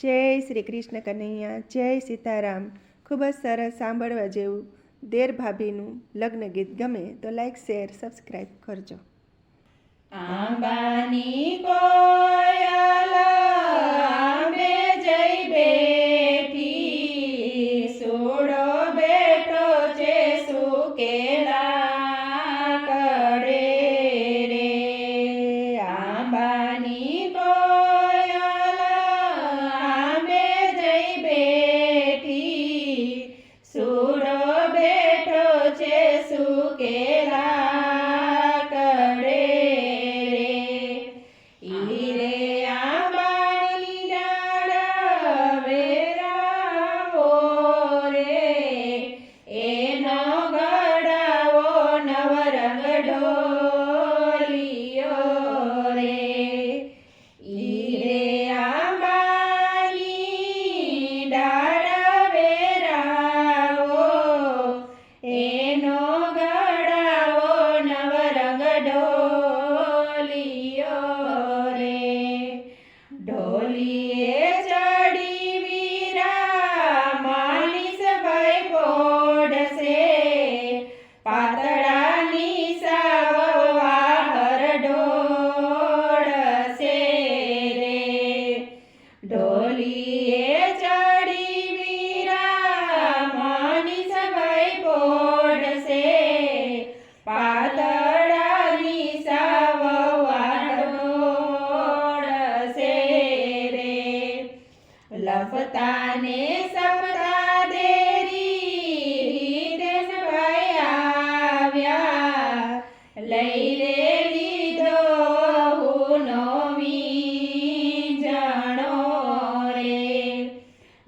જય શ્રી કૃષ્ણ કનૈયા, જય સીતારામ. ખૂબ જ સરસ સાંભળવા જેવું દેર ભાભીનું લગ્ન ગીત ગમે તો લાઈક શેર સબસ્ક્રાઈબ કરજો. આંબાની કોયલા Oh.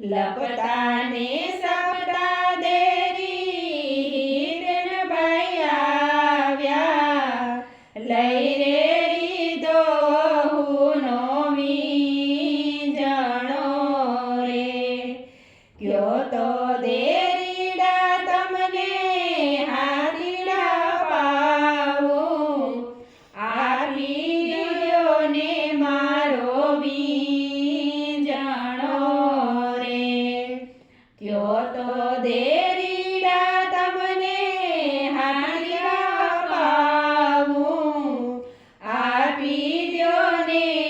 la patanesa આપી ને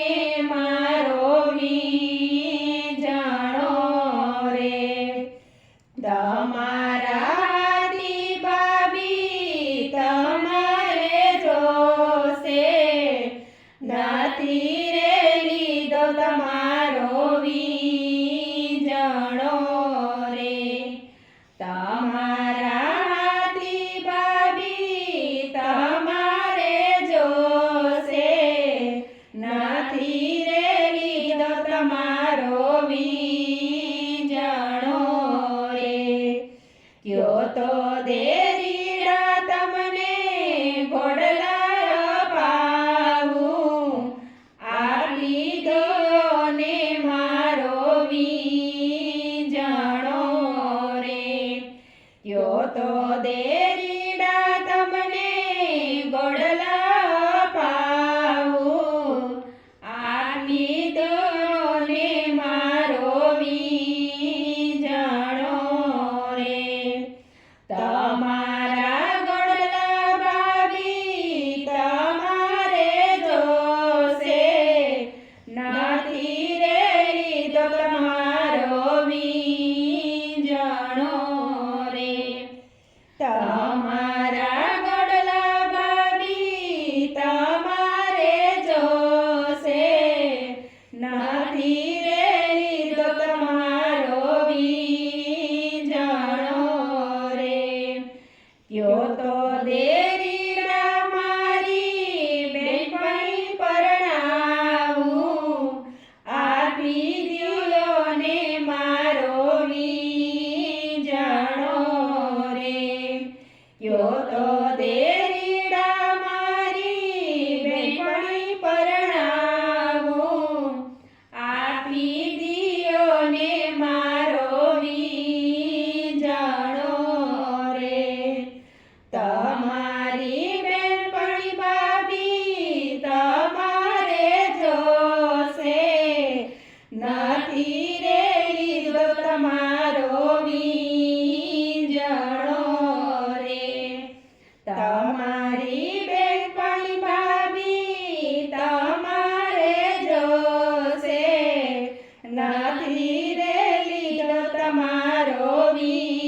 તો દેરીડા તમને ઘોડલા પાવું આપી દો મારો વી જણો રે યો તો દેરી me.